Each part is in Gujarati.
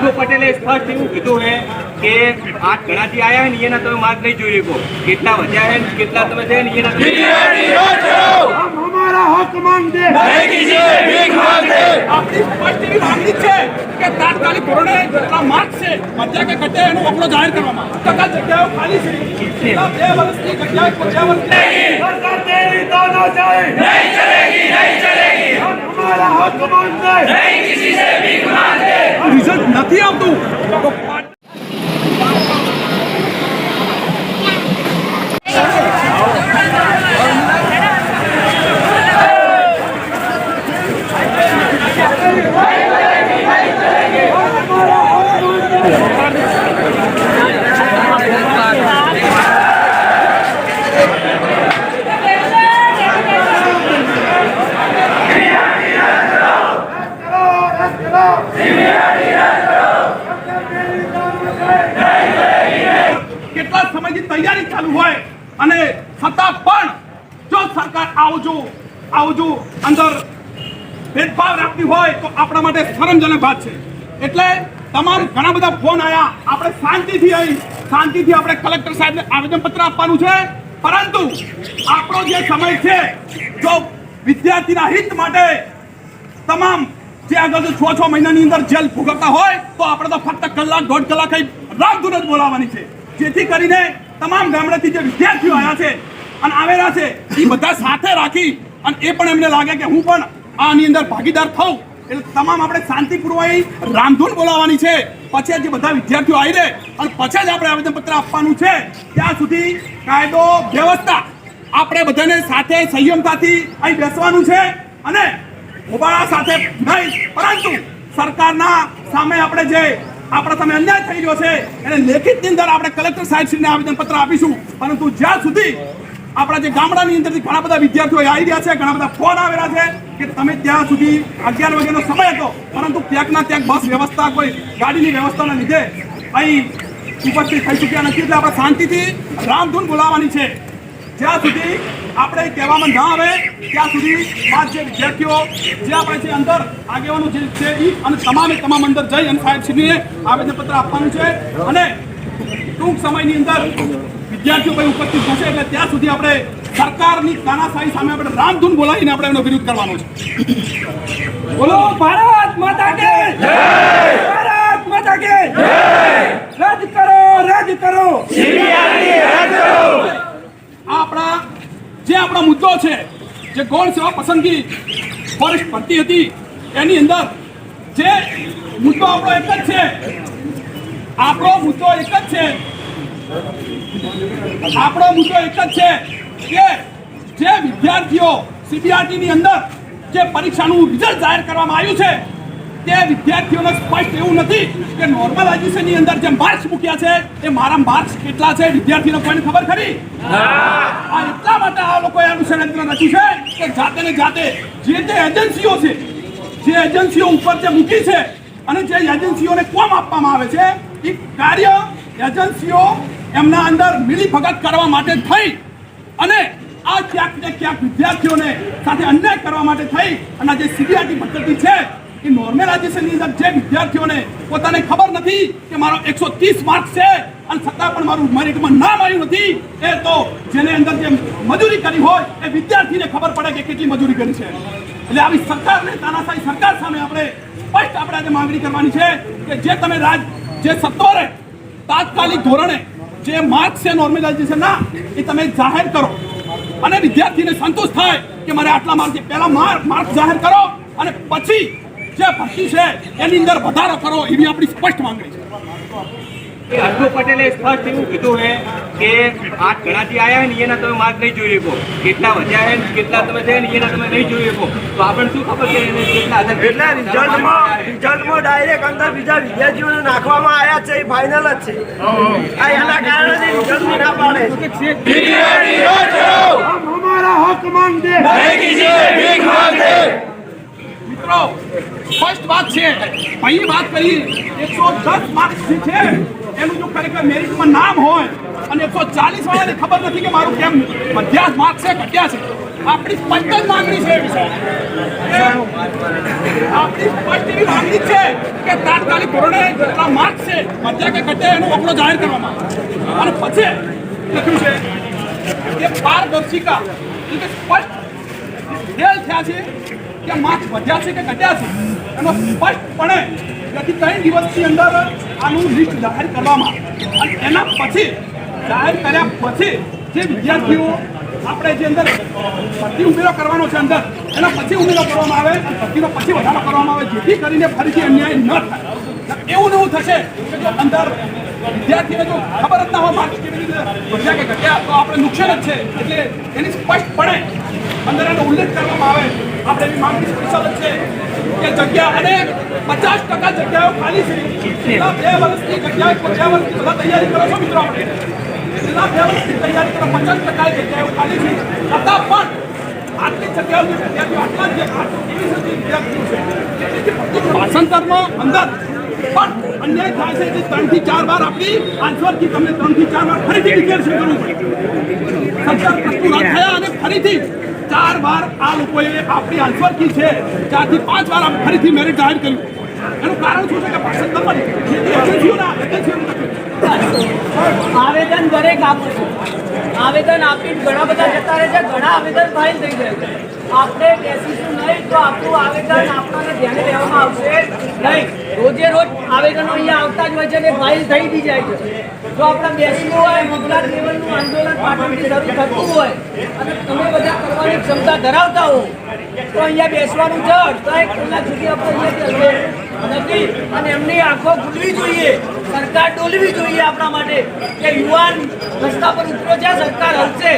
હાર્દિક પટેલે સ્પષ્ટ એવું કીધું હે કે આ ઘણાથી આયા હે ને એના તમે માર્ક નહીં જોઈ શકો કેટલા વધ્યા હે ને કેટલા તમે છે ને એના हम हमारा हक मांगते हैं આપણી સ્પષ્ટ એવી માંગણી છે કે તાત્કાલિક ધોરણે જેટલા માર્ક છે મધ્ય કે ઘટે એનો આંકડો જાહેર કરવામાં આવે. ટકા જગ્યાઓ ખાલી છે છેલ્લા બે વર્ષથી જગ્યાએ પહોંચ્યા વર્ષથી सरकार तेरी तानाशाही नहीं चलेगी नहीं चलेगी હમારા હક માંગતે નહીં. કિસી સે ભીખ માંગતે ઇજ્જત નથી આપતું સમયથી તૈયારી ચાલુ હોય અને છતાં પણ જો સરકાર આવજો આવજો, અંદર ભેદભાવ રાખતી હોય તો આપણા માટે શરમજનક વાત છે. એટલે તમામ ઘણા બધા ફોન આવ્યા આપણે શાંતિથી આવી શાંતિથી આપણે કલેક્ટર સાહેબને આવેદનપત્ર આપવાનું છે. પરંતુ આપણો જે સમય છે, જો વિદ્યાર્થીના હિત માટે તમામ જે આગળ છ છ મહિનાની અંદર જેલ ભોગવતા હોય, તો આપણે તો ફક્ત કલાક, દોઢ કલાક રામધૂન જ બોલાવવાની છે. જેથી કરીને તમામ ગામડેથી જે વિદ્યાર્થીઓ આવ્યા છે અને આવેલા છે, એ બધા સાથે રાખી અને એ પણ એમને લાગે કે હું પણ આની અંદર ભાગીદાર થઉં. એટલે તમામ આપણે શાંતિપૂર્વક રામધૂન બોલાવવાની છે. પછી જે બધા વિદ્યાર્થીઓ આવી રહે. અને પછી જ આપણે આવેદનપત્ર આપવાનું છે. ત્યાં સુધી કાયદો, વ્યવસ્થા આપણે બધાને સાથે સંયમતાથી અહીં બેસવાનું છે. અને હોબાળા સાથે નહીં, પરંતુ સરકારના સામે આપણે જે આપણા સામે અન્યાય થઈ રહ્યો છે. એને લેખિતની અંદર આપણે કલેક્ટર સાહેબશ્રીને આવેદનપત્ર આપીશું. પરંતુ જ્યાં સુધી આપણા જે ગામડાની અંદરથી ઘણા બધા વિદ્યાર્થીઓ આવી રહ્યા છે, ઘણા બધા ફોન આવેલા છે, કે તમે ત્યાં સુધી અગિયાર વાગ્યાનો સમય હતો, પરંતુ ક્યાંકના ક્યાંક બસ વ્યવસ્થા કોઈ ગાડીની વ્યવસ્થાના લીધે અહીં ઉપસ્થિત થઈ ચૂક્યા નથી. એટલે આપણે શાંતિથી રામધૂન બોલાવવાની છે. જ્યાં સુધી આપણે કહેવામાં ના આવે ત્યાં સુધી આ જે વિદ્યાર્થીઓ જે આપણે છે અંદર આગેવાનો જે છે ઈ અને તમામે તમામ અંદર જઈ અને સાહેબશ્રીને આવેદનપત્ર આપવાનું છે. અને ટૂંક સમયની અંદર વિદ્યાર્થીઓ કોઈ ઉપસ્થિત થશે એટલે ત્યાં સુધી આપણે સરકારની તાનાશાહી સામે આપણે રામધૂન બોલાવીને આપણે એનો વિરોધ કરવાનો છે. બોલો ભારત માતા કે ભારત માતા કે રદ કરો રદ કરો! આ આપણા જે આપણો મુદ્દો છે, જે ગૌણ સેવા પસંદગી ફોરેસ્ટ ભરતી હતી, એની અંદર જે મુદ્દો આપણો એક જ છે, આપણો મુદ્દો એક જ છે, આપણો મુદ્દો એક જ છે કે જે વિદ્યાર્થીઓ CBRT ની અંદર જે પરીક્ષાનું રિઝલ્ટ જાહેર કરવામાં આવ્યું છે તે વિદ્યાર્થીઓને સ્પષ્ટ એવું નથી કે નોર્મલની અંદર જે માર્ક્સ મૂક્યા છે એ મારા માર્ક્સ કેટલા છે વિદ્યાર્થીને કોઈને ખબર ખરી? આ એટલા માટે આ લોકોએ આનું ષડયંત્ર રચ્યું છે કે જાતે ને જાતે જે જે એજન્સીઓ છે જે એજન્સીઓ ઉપર જે મૂકી છે અને જે એજન્સીઓને કોમ આપવામાં આવે છે એ કાર્ય એજન્સીઓ એમના અંદર મિલીભગત કરવા માટે થઈ અને આ ક્યાંક ને ક્યાંક વિદ્યાર્થીઓને સાથે અન્યાય કરવા માટે થઈ અને જે સીબીઆરટી પદ્ધતિ છે એ નોર્મલાઇઝેશનની અંદર જે વિદ્યાર્થીઓને પોતાને ખબર નથી કે મારો એકસો ત્રીસ માર્ક છે, અને છતાં પણ મારું મેરિટમાં નામ આવ્યું નથી, એ તો જેને અંદર જે મજૂરી કરી હોય, એ વિદ્યાર્થીને ખબર પડે કે કેટલી મજૂરી કરી છે. એટલે આવી સરકારને તાનાશાહી સરકાર સામે આપણે સ્પષ્ટ આપણે આજે માંગણી કરવાની છે કે જે તમે રાજ, જે સત્વરે તાત્કાલિક ધોરણે જે માર્ક છે નોર્મલાઇઝેશનના એ તમે જાહેર કરો. અને વિદ્યાર્થીને સંતોષ થાય કે મારે આટલા માર્ક પહેલા માર્ક માર્ક જાહેર કરો, અને પછી જે ભરતી છે એની અંદર વધારો કરો એવી આપણી સ્પષ્ટ માંગણી છે. અર્જુ પટેલે સ્પષ્ટ એવું કીધું હે કે આ ગણાતી આવ્યા ને એના તમે માર્ક નહીં જોઈ શકો. કેટલા વધ્યા હે કેટલા તમે છે ને એના તમે નહીં જોઈ શકો. તો આપણને શું ખબર છે કેટલા એટલે રિઝલ્ટમાં રિઝલ્ટમાં ડાયરેક્ટ અંદર બીજા વિદ્યાર્થીઓને નાખવામાં આવ્યા છે એ ફાઇનલ જ છે. આ એના કારણે રિઝલ્ટ ના પાડે અમારા હક માંગતે નહીં મિત્રો સ્પષ્ટ વાત છે. અહીં વાત કરી, એકસો દસ માર્ક્સ છે, એનું જો ખરેખર મેરિટમાં નામ હોય, અને એકસો ચાલીસ વાળાને ખબર નથી કે મારું કેમ મધ્યાસ માર્ક્સ છે ઘટ્યા છે. આપણી સ્પષ્ટ માંગણી છે આપણી સ્પષ્ટ એવી માંગણી છે કે તાત્કાલિક ધોરણે જેટલા માર્ક છે મધ્યા કે ઘટે એનો આંકડો જાહેર કરવામાં. અને પછી લખ્યું છે કે પારદર્શિકા એટલે સ્પષ્ટ ફેલ થયા છે કે માર્ક્સ વધ્યા છે કે ઘટ્યા છે? એનો સ્પષ્ટપણે પછી ત્રણ દિવસની અંદર આનું લિસ્ટ જાહેર કરવામાં અને એના પછી, જાહેર કર્યા પછી જે વિદ્યાર્થીઓ આપણે જે અંદર ભરતી ઉમેરો કરવાનો છે અંદર, એના પછી ઉમેરો કરવામાં આવે ભરતીનો પછી વધારો કરવામાં આવે, જેથી કરીને ફરીથી અન્યાય ન થાય. એવું એવું થશે કે જો અંદર વિદ્યાર્થીને જો ખબર જ ના હોય માર્ક્સ કેવી રીતે વધ્યા કે ઘટ્યા, તો આપણે નુકસાન જ છે. એટલે એની સ્પષ્ટપણે અંદર એનો ઉલ્લેખ કરવામાં આવે, આપણે એવી માંગણી સ્પેશિયલ છે કે જગ્યા અને પચાસ ટકા જગ્યાઓ ખાલી છે. છેલ્લા બે વર્ષની જગ્યાએ પચાસ વર્ષની બધા તૈયારી કરો છો મિત્રો આપણે. છેલ્લા બે વર્ષની તૈયારી કરો, પચાસ ટકા જગ્યાઓ ખાલી છે. છતાં પણ આટલી જગ્યાઓની વિદ્યાર્થીઓ આટલા જ વિદ્યાર્થીઓ છે ભાષાંતરમાં અંદર પણ અન્યાય થાય છે ચાર વાર આપણી આન્સરથી તમને ત્રણ ચાર વાર ફરીથી ડિક્લેરેશન કરવું પડે. ફરીથી ચાર વાર આ લોકોએ આપણી આન્સર છે ચારથી પાંચ વાર ફરીથી મેરિટ જાહેર કર્યું. એનું કારણ શું છે કે એજન્સીઓના એજન્સીઓના આવેદન દરેક આપું છું. આવેદન આપી ઘણા બધા જતા રહે છે, ઘણા આવેદન ફાઇલ થઈ જાય છે. આપણે બેસીશું નહીં તો આપણું આવેદન આપણને ધ્યાને લેવામાં આવશે નહીં. રોજે રોજ આવેદનો અહીંયા આવતા જ હોય છે અને ફાઇલ થઈ બી જાય છે. જો આપણે બેસવું હોય, ગુજરાત લેવલનું આંદોલન પાટણથી શરૂ થતું હોય અને તમે બધા કરવાની ક્ષમતા ધરાવતા હો, તો અહીંયા બેસવાનું જડ. તો એક કલાક સુધી આપણે અહીંયા બેસવું નથી અને એમની આંખો ખુલવી જોઈએ સરકાર ડોલવી જોઈએ આપણા માટે કે યુવાન રસ્તા પર ઉતરો છે સરકાર હલશે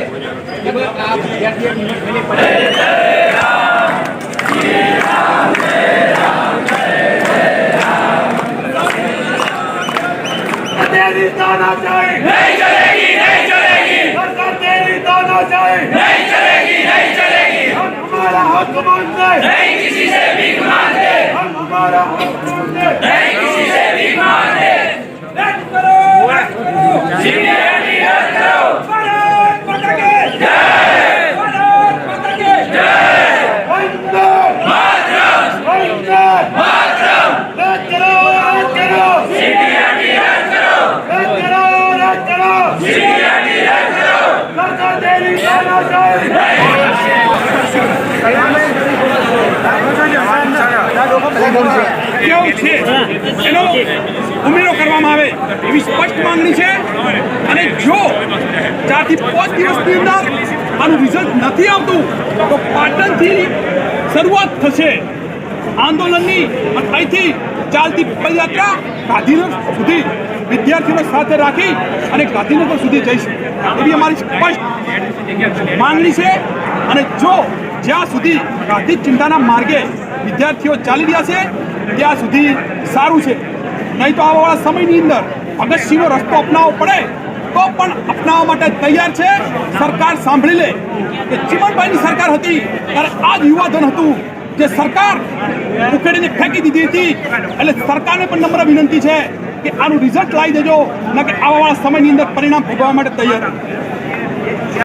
तेरी तानाशाही नहीं चलेगी नहीं चलेगी सरकार तेरी तानाशाही नहीं चलेगी नहीं चलेगी हम हमारा हक मांगते नहीं किसी से भीख मांगते हम हमारा हक मांगते नहीं किसी से भीख मांगते रद्द करो रद्द करो सीबीआई रद्द करो भारत माता की जय भारत माता की जय वंदे मातरम वंदे मातरम रद्द करो रद्द करो सीबीआई रद्द करो रद्द करो रद्द करो सीबीआई रद्द करो सरकार तेरी तानाशाही કેવું છે? એનો ઉમેરો કરવામાં આવે એવી સ્પષ્ટ માંગણી છે. અને જો ચારથી પાંચ દિવસની અંદર આનું રિઝલ્ટ નથી આવતું, તો પાટણથી શરૂઆત થશે. આંદોલનની અહીંથી ચાલતી પદયાત્રા ગાંધીનગર સુધી વિદ્યાર્થીઓને સાથે રાખી અને ગાંધીનગર સુધી જઈશું. એવી અમારી સ્પષ્ટ માંગણી છે. અને જો જ્યાં સુધી ગાંધી ચિંતાના માર્ગે વિદ્યાર્થીઓ ચાલી રહ્યા છે, ત્યાં સુધી સારું છે. નહીં તો આવવાવાળા સમયની અંદર ભગતસિંહનો રસ્તો અપનાવવો પડે, તો પણ અપનાવવા માટે તૈયાર છે. સરકાર સાંભળી લે કે ચીમનભાઈની સરકાર હતી, ત્યારે આ જ યુવાધન હતું જે સરકાર ઉકેડીને ફેંકી દીધી હતી. એટલે સરકારને પણ નમ્ર વિનંતી છે કે આનું રિઝલ્ટ લાવી દેજો ન કે આવવાવાળા સમયની અંદર પરિણામ ભોગવવા માટે તૈયાર.